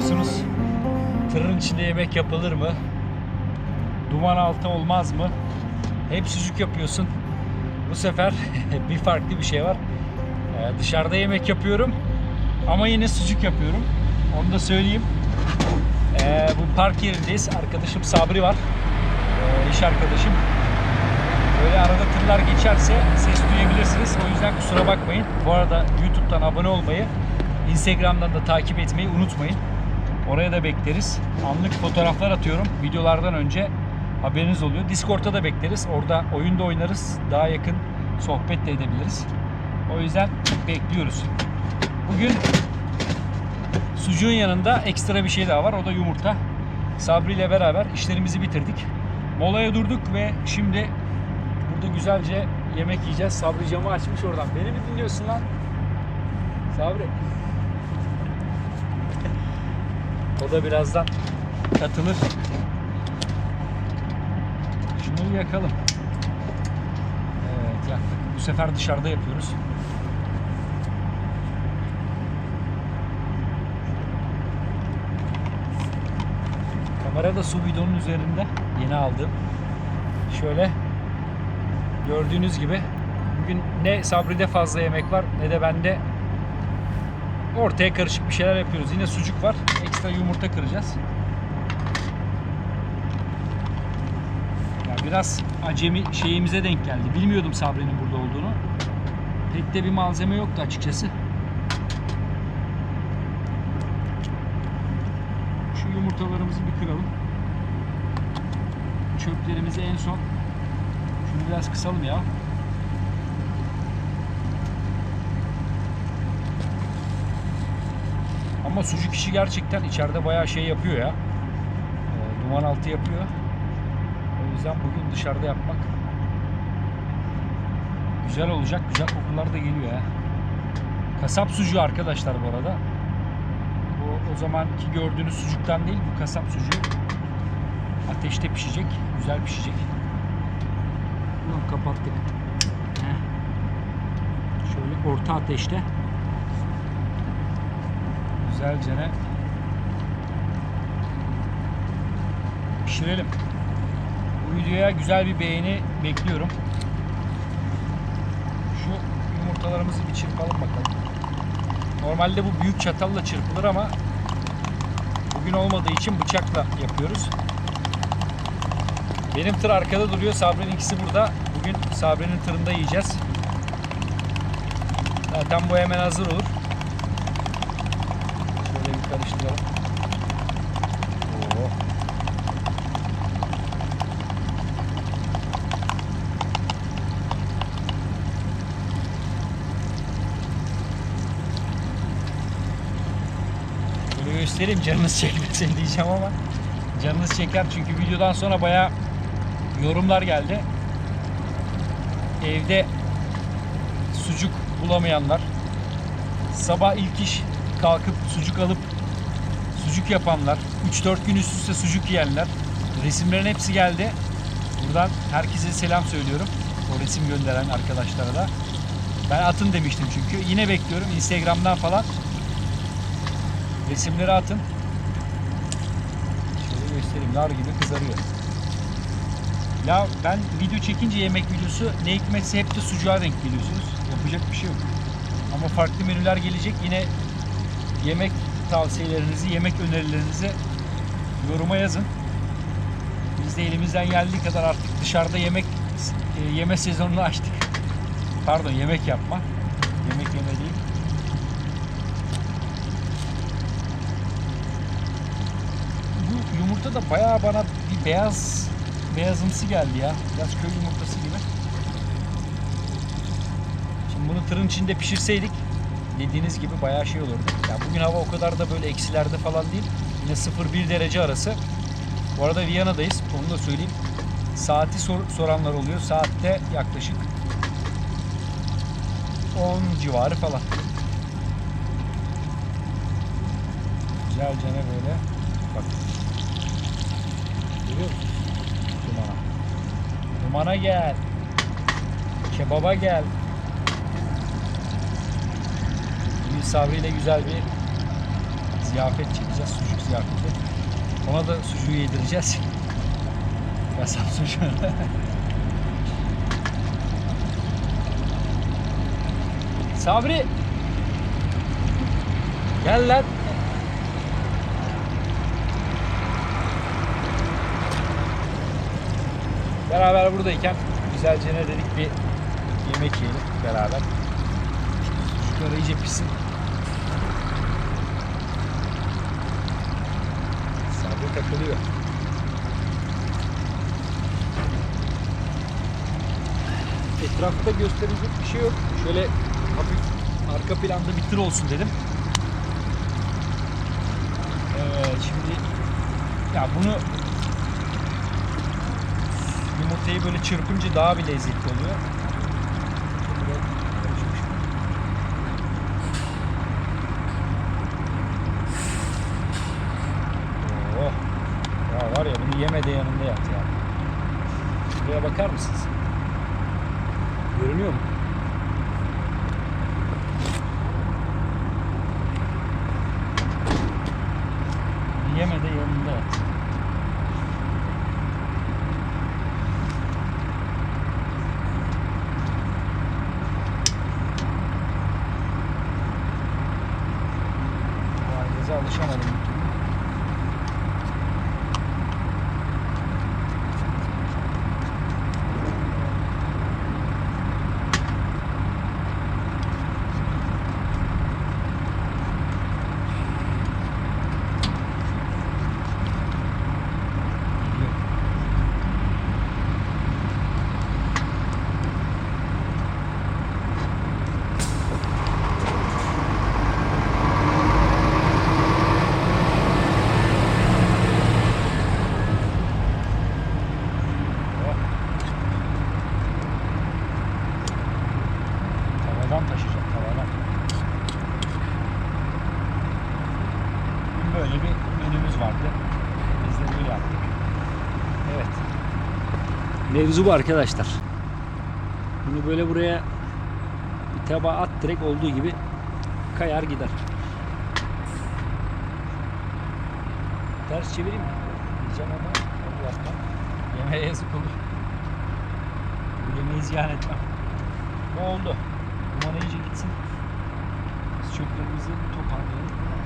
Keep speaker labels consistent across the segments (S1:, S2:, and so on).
S1: Hep diyorsunuz tırın içinde yemek yapılır mı? Duman altı olmaz mı? Hep sucuk yapıyorsun. Bu sefer bir farklı bir şey var. Ee, dışarıda yemek yapıyorum ama yine sucuk yapıyorum. Onu da söyleyeyim. Ee, bu park yerindeyiz. Arkadaşım Sabri var. Ee, iş arkadaşım. Böyle arada tırlar geçerse ses duyabilirsiniz. O yüzden kusura bakmayın. Bu arada YouTube'dan abone olmayı, Instagram'dan da takip etmeyi unutmayın. Oraya da bekleriz. Anlık fotoğraflar atıyorum videolardan önce. Haberiniz oluyor. Discord'da da bekleriz. Orada oyunda oynarız. Daha yakın sohbet de edebiliriz. O yüzden bekliyoruz. Bugün sucuğun yanında ekstra bir şey daha var. O da yumurta. Sabri ile beraber işlerimizi bitirdik. Molaya durduk ve şimdi burada güzelce yemek yiyeceğiz. Sabri camı açmış oradan. Beni mi dinliyorsun lan? Sabri. O da birazdan katılır. Şunu yakalım. Evet yaktık. Bu sefer dışarıda yapıyoruz. Kamera da su bidonun üzerinde. Yeni aldım. Şöyle gördüğünüz gibi bugün ne Sabri'de fazla yemek var ne de bende ortaya karışık bir şeyler yapıyoruz. Yine sucuk var. Ekstra yumurta kıracağız. Ya biraz acemi şeyimize denk geldi. Bilmiyordum Sabri'nin burada olduğunu. Pek de bir malzeme yoktu açıkçası. Şu yumurtalarımızı bir kıralım. Çöplerimizi en son şunu biraz kısalım ya. Ama sucuk işi gerçekten içeride bayağı şey yapıyor ya. Ee, duman altı yapıyor. O yüzden bugün dışarıda yapmak güzel olacak. Güzel kokular da geliyor ya. Kasap sucuğu arkadaşlar bu arada. Bu o zamanki gördüğünüz sucuktan değil bu kasap sucuğu. Ateşte pişecek. Güzel pişecek. Bunu kapattık. Heh. Şöyle orta ateşte güzelce pişirelim. Bu videoya güzel bir beğeni bekliyorum. Şu yumurtalarımızı bir çırpalım bakalım. Normalde bu büyük çatalla çırpılır ama bugün olmadığı için bıçakla yapıyoruz. Benim tır arkada duruyor. Sabri'nin ikisi burada. Bugün Sabri'nin tırında yiyeceğiz. Zaten bu hemen hazır olur. Karıştıralım. Oo. Şöyle göstereyim canınız çekmesin diyeceğim ama canınız çeker çünkü videodan sonra bayağı yorumlar geldi. Evde sucuk bulamayanlar, sabah ilk iş kalkıp sucuk alıp yapanlar, 3-4 gün üst üste sucuk yiyenler, resimlerin hepsi geldi. Buradan herkese selam söylüyorum. O resim gönderen arkadaşlara da. Ben atın demiştim çünkü. Yine bekliyorum Instagram'dan falan. Resimleri atın. Şöyle göstereyim. Nar gibi kızarıyor. Ya ben video çekince yemek videosu ne hikmetse hep de sucuğa denk geliyorsunuz. Yapacak bir şey yok. Ama farklı menüler gelecek. Yine yemek tavsiyelerinizi, yemek önerilerinizi yoruma yazın. Biz de elimizden geldiği kadar artık dışarıda yemek e, yeme sezonunu açtık. Pardon yemek yapma. Yemek yeme değil. Bu yumurta da bayağı bana bir beyaz beyazımsı geldi ya. Biraz köy yumurtası gibi. Şimdi bunu tırın içinde pişirseydik dediğiniz gibi bayağı şey olurdu. Ya bugün hava o kadar da böyle eksilerde falan değil. Yine 0-1 derece arası. Bu arada Viyana'dayız. Onu da söyleyeyim. Saati sor- soranlar oluyor. Saatte yaklaşık 10 civarı falan. Güzel Güzelce ne böyle. Bak. Görüyor musun? Dumana. Dumana gel. Kebaba gel. Bugün Sabri ile güzel bir ziyafet çekeceğiz. Sucuk ziyafeti. Ona da sucuğu yedireceğiz. Kasap sucuğu. Sabri. Gel lan. Beraber buradayken güzelce ne dedik bir yemek yiyelim beraber. Sucuklar iyice pişsin. Sabri takılıyor. Etrafta gösterecek bir şey yok. Şöyle hafif arka planda bir tır olsun dedim. Evet şimdi ya bunu yumurtayı böyle çırpınca daha bir lezzetli oluyor. Şöyle karışmış. Oh. Ya var ya bunu yeme de yanında yat ya. Şuraya bakar mısınız? Görünüyor mu? Yeme de yanında yat. Bu aileze alışamadım. bir türlü. Geliyor. Oh. Tavadan taşıyacak tavadan. Bugün böyle bir menümüz vardı. Biz de böyle yaptık. Evet. Mevzu bu arkadaşlar. Bunu böyle buraya bir tabağa at direkt olduğu gibi kayar gider. Ters çevireyim mi? Diyeceğim ama onu yapmam. Yemeğe yazık olur. Bu yemeği ziyan etmem. Ne oldu? Duman iyice gitsin. Biz çöplerimizi toparlayalım.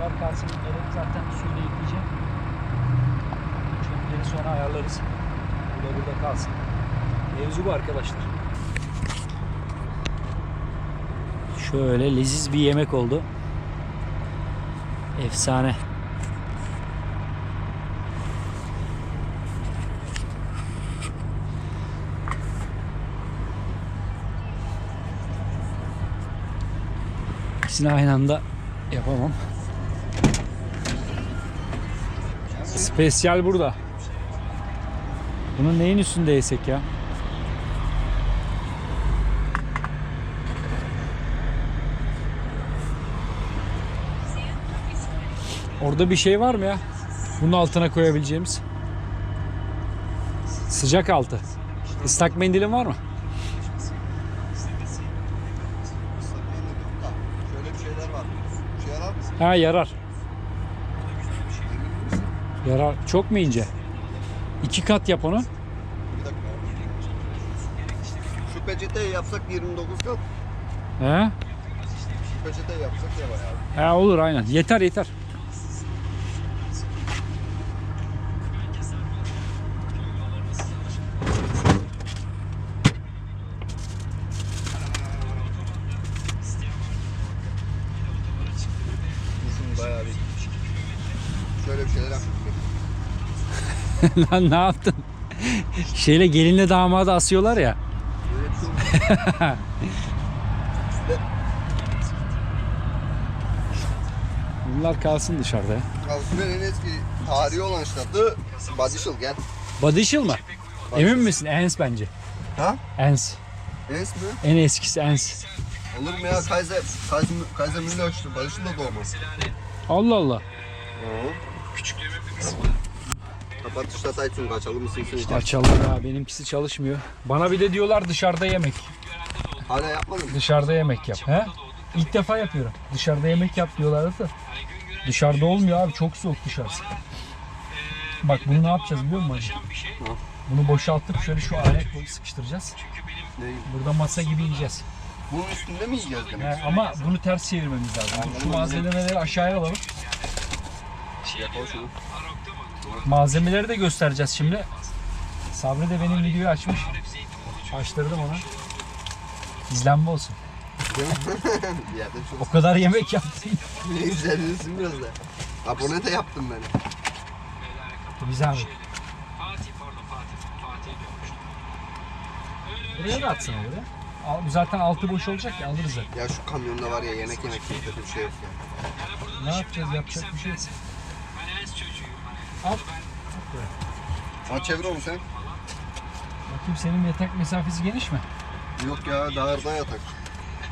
S1: Bunlar kalsın. Gerek zaten suyla yıkayacağım. Çöpleri sonra ayarlarız. Bu da burada kalsın. Mevzu bu arkadaşlar. Şöyle leziz bir yemek oldu. Efsane. İkisini aynı anda yapamam. Spesyal burada. Bunun neyin üstünde yesek ya? Orada bir şey var mı ya? Bunun altına koyabileceğimiz. Sıcak altı. Islak mendilin var mı?
S2: Şey?
S1: Ha yarar. Yarar. Çok mu ince? İki kat yap onu.
S2: Bir dakika. Şu peçeteyi yapsak 29 kat.
S1: He?
S2: Şu peçeteyi yapsak ya bayağı.
S1: Ha olur aynen. Yeter yeter. Lan ne yaptın? Şeyle gelinle damadı asıyorlar ya. Bunlar kalsın dışarıda ya.
S2: Avusturya'nın en eski tarihi olan ştatı Badişil gel.
S1: Bodyshell mı? Emin misin? Ens bence.
S2: Ha?
S1: Ens.
S2: Ens mi?
S1: En eskisi Ens.
S2: Olur mu ya? Kaiser, Kaiser, Kaiser Müller açtı. Barış'ın da doğma.
S1: Allah Allah.
S2: Oo. Kapat işte Taytun kaçalım mısın sen içer.
S1: Açalım ya benimkisi çalışmıyor. Bana bir de diyorlar dışarıda yemek.
S2: Hala yapmadın mı?
S1: Dışarıda yemek yap. He? İlk defa yapıyorum. Dışarıda yemek yap diyorlar da. Dışarıda olmuyor abi çok soğuk dışarısı. Bak bunu ne yapacağız biliyor musun hacı? Bunu boşaltıp şöyle şu alet boyu sıkıştıracağız. Burada masa gibi yiyeceğiz.
S2: Bunun üstünde mi yiyeceğiz demek?
S1: He, ama bunu ters çevirmemiz lazım. Şu malzemeleri aşağıya alalım.
S2: Yapalım şunu.
S1: Malzemeleri de göstereceğiz şimdi. Sabri de benim videoyu açmış. Açtırdım ona. İzlenme olsun. O kadar yemek yaptım.
S2: Ne güzelliğisin biraz da. Abone de yaptım ben.
S1: Bir zahmet. Buraya da atsana buraya. Al- Zaten altı boş olacak ya alırız zaten.
S2: Ya şu kamyonda var ya yemek yemek gibi kötü bir şey yok ya.
S1: Ne yapacağız yapacak bir şey yok. Al.
S2: Ama çevir onu sen.
S1: Bakayım senin yatak mesafesi geniş mi?
S2: Yok ya dağırda yatak.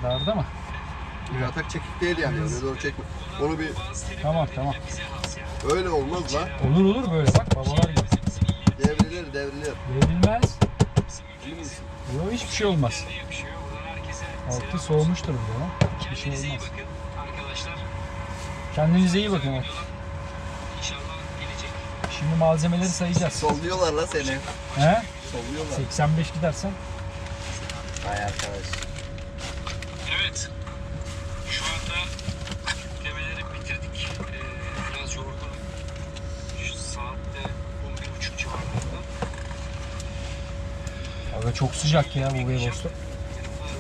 S1: Darda mı?
S2: Yatak çekik değil yani öne doğru çekme. Onu bir
S1: Tamam tamam.
S2: öyle olmaz la.
S1: Olur olur böyle bak babalar gibi.
S2: Devrilir devrilir.
S1: Devrilmez. Yok hiçbir şey olmaz. Altı soğumuştur bu ya. Bir şey olmaz. Kendinize iyi bakın. artık. Şimdi malzemeleri sayacağız.
S2: Solluyorlar la seni.
S1: He?
S2: Solluyorlar.
S1: 85 gidersen
S2: Hay arkadaş.
S3: Evet. Şu anda yüklemeleri bitirdik. Ee, biraz yorgunum. Şu saatte 11.30 civarlarında.
S1: Aga çok sıcak ya bu Beybosta.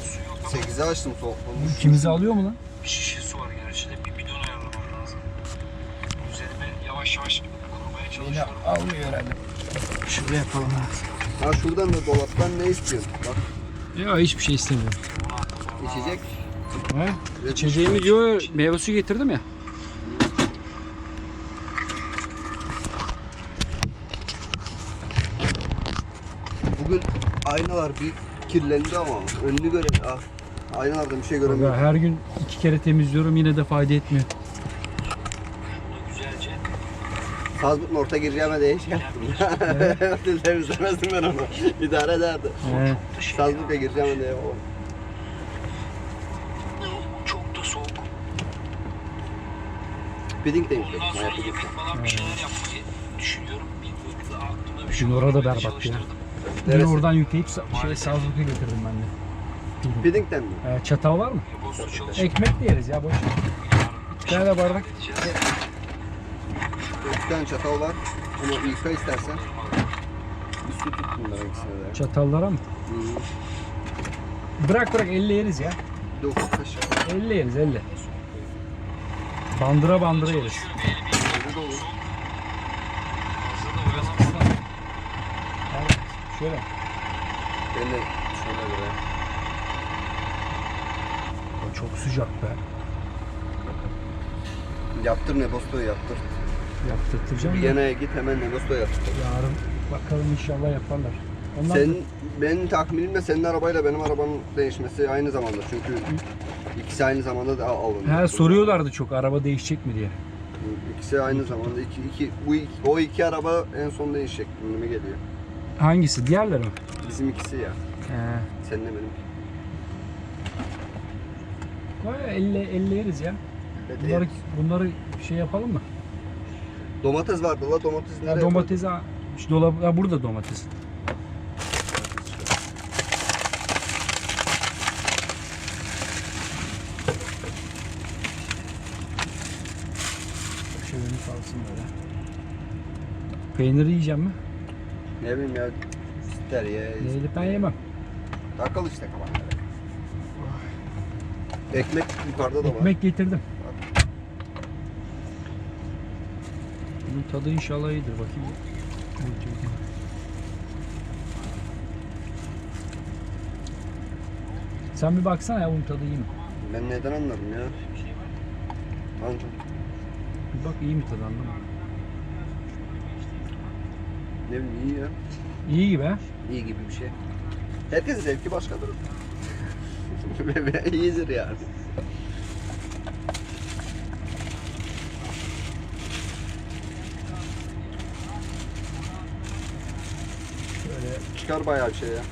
S3: Su yok.
S2: 8'e açtım soğutmamış.
S1: İkimizi alıyor mu lan?
S3: Bir şişe su var gerçi de bir bidon ayarlamam lazım. Üzerime yavaş yavaş kurmaya
S1: Yine almıyor herhalde. Şöyle yapalım
S2: Ha şuradan da dolaptan ne istiyorsun? Bak
S1: Yok hiçbir şey istemiyorum.
S2: içecek.
S1: He? İçeceğimi diyor meyve suyu getirdim ya.
S2: Bugün aynalar bir kirlendi ama önünü göre ah, aynalardan bir şey göremiyorum.
S1: her gün iki kere temizliyorum yine de fayda etmiyor.
S3: Bunu güzelce
S2: Sazbut'un orta gireceğime de şey yaptım. Nasıl temizlemezdim ben onu. İdare ederdi.
S1: He.
S2: Sazbut'a gireceğime de o.
S3: çok da soğuk.
S2: Piding demiş.
S3: Ondan sonra yemek falan bir şeyler yapmayı düşünüyorum. Bir böyle aklımda bir şey
S1: Şimdi orada berbat ya. Yine
S2: Neresi?
S1: oradan yükleyip sa- şey Salzburg'a getirdim ben de.
S2: Piding'den mi?
S1: Ee, çatal var mı? Ekmek de yeriz ya boş. ver. Bir tane de bardak.
S2: Bir tane çatal var. Onu yıka istersen. Bir su tut bunlara ikisine de.
S1: Çatallara mı? Bırak bırak elle yeriz ya.
S2: Ufak kaşık.
S1: Elle yeriz elle. Bandıra bandıra yeriz.
S2: Öyle de olur.
S1: Evet, şöyle.
S2: Ben de şöyle göre.
S1: O çok sıcak be.
S2: Yaptır Nebosto'yu yaptır.
S1: Yaptırtacağım
S2: Bir
S1: ya.
S2: Gene git hemen Nebosto yaptır.
S1: Yarın bakalım inşallah yaparlar. Onlar
S2: Sen, benim tahminimle senin arabayla benim arabanın değişmesi aynı zamanda. Çünkü ikisi aynı zamanda da alındı.
S1: He, soruyorlardı çok araba değişecek mi diye.
S2: İkisi aynı zamanda. İki, iki, bu iki, o iki araba en son değişecek. Önüme geliyor.
S1: Hangisi? Diğerleri mi?
S2: Bizim ikisi ya.
S1: He.
S2: Seninle benim.
S1: Elle, elle yeriz ya.
S2: Evet,
S1: Bunları, bunları şey yapalım mı?
S2: Domates vardı la domates nereye?
S1: Ya domates ha, şu dolap, ha, burada domates. Şöyle kalsın böyle. Peyniri yiyeceğim mi?
S2: Ne bileyim ya. İster ya.
S1: Neydi ben yemem.
S2: Takıl işte kafanlara. Ekmek yukarıda da var.
S1: Ekmek getirdim. Tadı inşallah iyidir bakayım. Sen bir baksana ya bunun tadı iyi mi?
S2: Ben neden anladım ya? Anladım.
S1: Bir bak iyi mi tadı anlamadım.
S2: Ne bileyim iyi ya.
S1: İyi gibi ha.
S2: İyi gibi bir şey. Herkesin zevki başkadır. Ve iyidir yani.
S1: Şöyle
S2: Çıkar bayağı şey ya.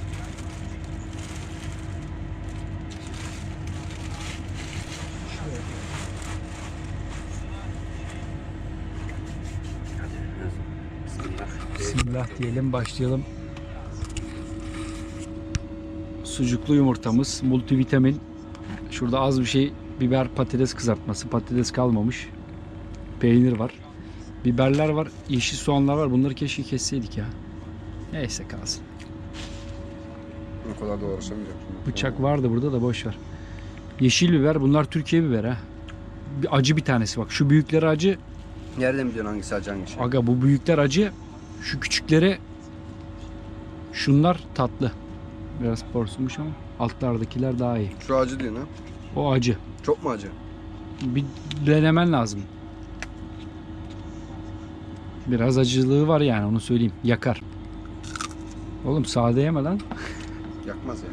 S2: Bismillah
S1: diyelim başlayalım. Sucuklu yumurtamız, multivitamin. Şurada az bir şey biber patates kızartması. Patates kalmamış. Peynir var. Biberler var, yeşil soğanlar var. Bunları keşke kesseydik ya. Neyse kalsın.
S2: O kadar da uğraşamayacağım. şimdi.
S1: Bıçak vardı burada da boş ver. Yeşil biber bunlar Türkiye biber ha. Bir acı bir tanesi bak. Şu büyükleri acı.
S2: Nereden biliyorsun hangisi acı hangisi?
S1: Aga bu büyükler acı. Şu küçükleri şunlar tatlı. Biraz porsumuş ama altlardakiler daha iyi.
S2: Şu acı diyorsun ha.
S1: O acı.
S2: Çok mu acı?
S1: Bir denemen lazım. Biraz acılığı var yani onu söyleyeyim. Yakar. Oğlum sade yeme lan.
S2: Yakmaz ya.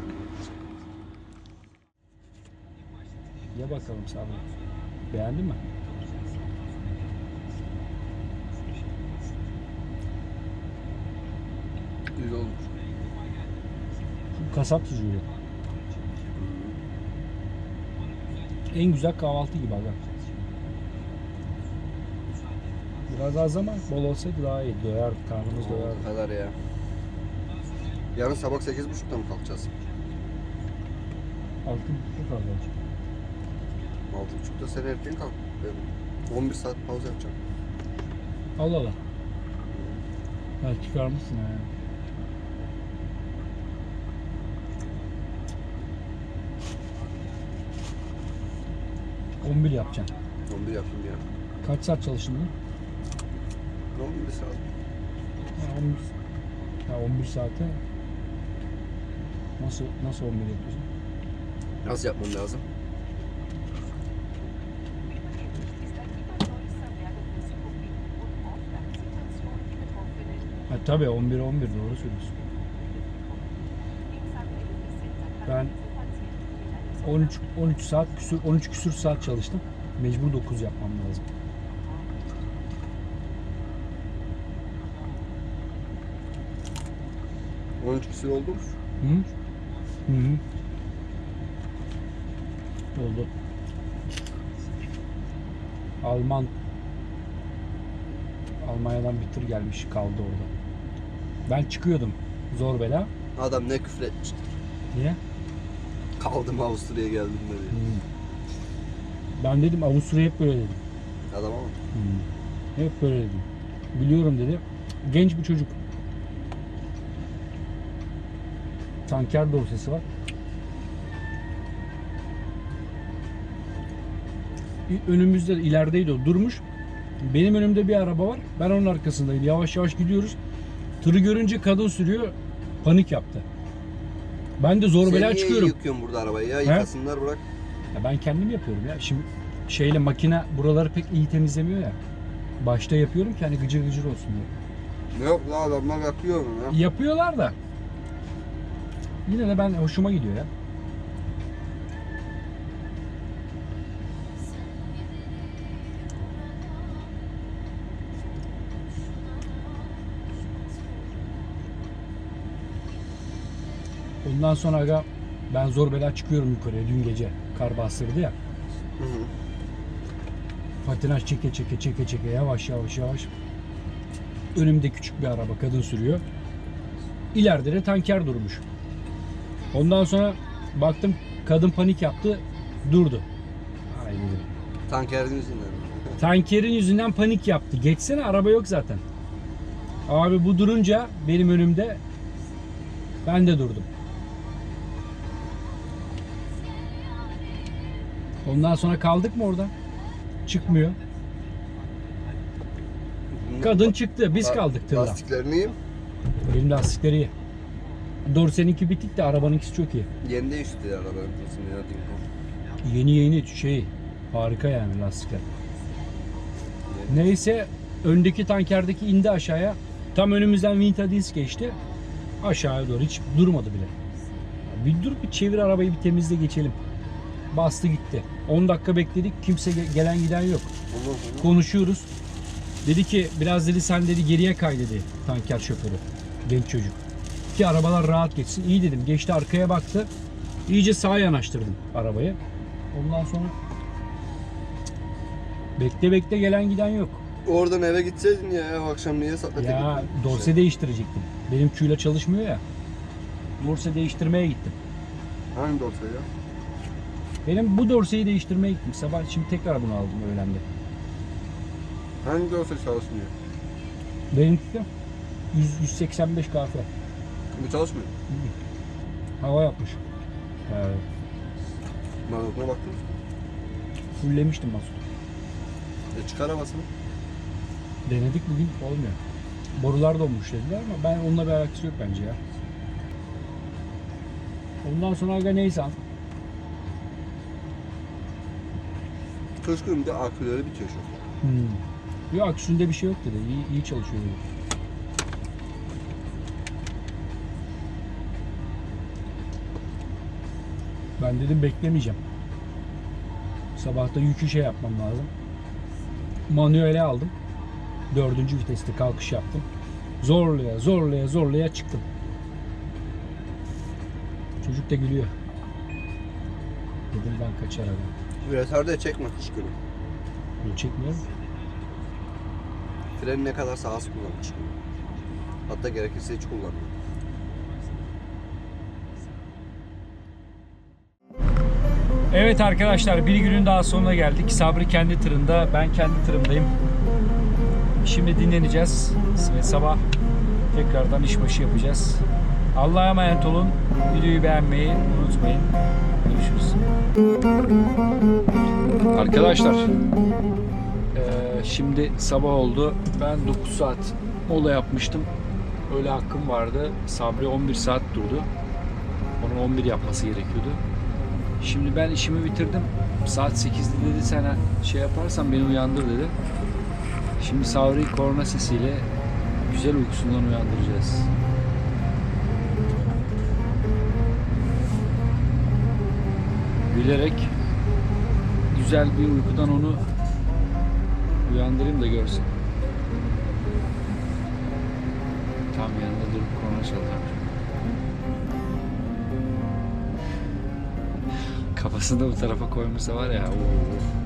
S1: Ye bakalım sade. Beğendin mi?
S2: Güzel olmuş.
S1: Şu kasap sucuğu. En güzel kahvaltı gibi aga. Biraz az ama bol olsaydı daha iyi. Doyar, karnımız doyar.
S2: O kadar ya. Yarın sabah 8.30'da mı kalkacağız?
S1: Altın bu kadar.
S2: 6.30'da sen erken kalk. Ben 11 saat pauza yapacağım.
S1: Allah Allah. Ha çıkarmışsın ha. On bir yapacaksın.
S2: 11 yaptım ya.
S1: Kaç saat çalıştın lan?
S2: 11 saat.
S1: Ha, 11, ha, 11 saate nasıl nasıl 11 yapıyorsun?
S2: Nasıl yapmam lazım?
S1: Ha tabii 11 11 doğru söylüyorsun. Ben 13 13 saat küsür 13 küsür saat çalıştım. Mecbur 9 yapmam lazım.
S2: 13 küsur oldu mu?
S1: Hı? Hı hı. Oldu. Alman Almanya'dan bir tır gelmiş kaldı orada. Ben çıkıyordum zor bela.
S2: Adam ne küfür etmiştir.
S1: Niye?
S2: Kaldım Avusturya'ya geldim dedi.
S1: Hı. Ben dedim Avusturya hep böyle dedim.
S2: Adam ama.
S1: Hı. Hep böyle dedim. Biliyorum dedi. Genç bir çocuk. Tanker dosyası var. Önümüzde ilerideydi o durmuş. Benim önümde bir araba var. Ben onun arkasındayım. Yavaş yavaş gidiyoruz. Tırı görünce kadın sürüyor. Panik yaptı. Ben de zor
S2: Sen
S1: bela
S2: niye
S1: çıkıyorum.
S2: yıkıyorsun burada arabayı ya? Yıkasınlar bırak.
S1: Ya ben kendim yapıyorum ya. Şimdi şeyle makine buraları pek iyi temizlemiyor ya. Başta yapıyorum ki hani gıcır gıcır olsun diye.
S2: Ne yok la adamlar yakıyor onu ya.
S1: Yapıyorlar da. Yine de ben hoşuma gidiyor ya. Ondan sonra aga ben zor bela çıkıyorum yukarıya dün gece. Kar bastırdı ya.
S2: Hı hı.
S1: Patinaj çeke çeke çeke çeke yavaş yavaş yavaş. Önümde küçük bir araba kadın sürüyor. İleride de tanker durmuş. Ondan sonra baktım kadın panik yaptı durdu. Ay dedim.
S2: Tankerin yüzünden.
S1: Tankerin yüzünden panik yaptı. Geçsene araba yok zaten. Abi bu durunca benim önümde ben de durdum. Ondan sonra kaldık mı orada? Çıkmıyor. Kadın çıktı. Biz kaldık tırla.
S2: Lastiklerini yiyeyim.
S1: Benim lastikleri iyi. Dorsen'inki bitik de arabanınkisi çok iyi.
S2: Yeni değişti arabanın hızını ya Dinko.
S1: Yeni yeni şey harika yani lastikler. Neyse öndeki tankerdeki indi aşağıya. Tam önümüzden Vinta Disk geçti. Aşağıya doğru hiç durmadı bile. Bir dur bir çevir arabayı bir temizle geçelim. Bastı gitti. 10 dakika bekledik. Kimse ge- gelen giden yok. Konuşuyoruz. Dedi ki biraz dedi sen dedi geriye kay dedi tanker şoförü. Genç çocuk. Ki arabalar rahat geçsin. İyi dedim. Geçti arkaya baktı. İyice sağa yanaştırdım arabayı. Ondan sonra bekle bekle gelen giden yok.
S2: oradan eve gitseydin ya, ya akşam niye saklete
S1: Ya
S2: gittin?
S1: dorse değiştirecektim. Benim Q'yla çalışmıyor ya. Dorse değiştirmeye gittim.
S2: Hangi dorse ya?
S1: Benim bu dorseyi değiştirmeye gittim. Sabah şimdi tekrar bunu aldım öğlende.
S2: Hangi dorse çalışmıyor?
S1: Benimki de 100, 185 kahve.
S2: Bu çalışmıyor.
S1: Hava yapmış. Evet.
S2: Mazotuna baktın mı?
S1: Fullemiştim mazotu.
S2: E çıkar havasını.
S1: Denedik bugün olmuyor. Borular donmuş dediler ama ben onunla bir alakası yok bence ya. Ondan sonra aga neyse.
S2: Kışkırın bir de aküleri bitiyor şu an.
S1: Hmm. Yok aküsünde bir şey yok dedi. İyi, iyi çalışıyor dedi. Ben dedim beklemeyeceğim. Sabahta yükü şey yapmam lazım. Manuele aldım. Dördüncü viteste kalkış yaptım. Zorlaya zorlaya zorlaya çıktım. Çocuk da gülüyor. Dedim ben kaçar abi.
S2: Üreter de çekme kışkırı.
S1: Bunu çekmiyorum.
S2: Freni ne kadarsa az kullan kışkırı. Hatta gerekirse hiç kullanmıyor.
S1: Evet arkadaşlar bir günün daha sonuna geldik. Sabri kendi tırında, ben kendi tırımdayım. Şimdi dinleneceğiz ve sabah tekrardan işbaşı yapacağız. Allah'a emanet olun. Videoyu beğenmeyi unutmayın. Görüşürüz. Arkadaşlar şimdi sabah oldu. Ben 9 saat mola yapmıştım. Öyle hakkım vardı. Sabri 11 saat durdu. Onun 11 yapması gerekiyordu. Şimdi ben işimi bitirdim. Saat 8'de dedi sen şey yaparsan beni uyandır dedi. Şimdi Savri korna sesiyle güzel uykusundan uyandıracağız. Bilerek güzel bir uykudan onu uyandırayım da görsün. Tam yanında durup korna çalacağım. Kafasını bu tarafa koymuşsa var ya. oo.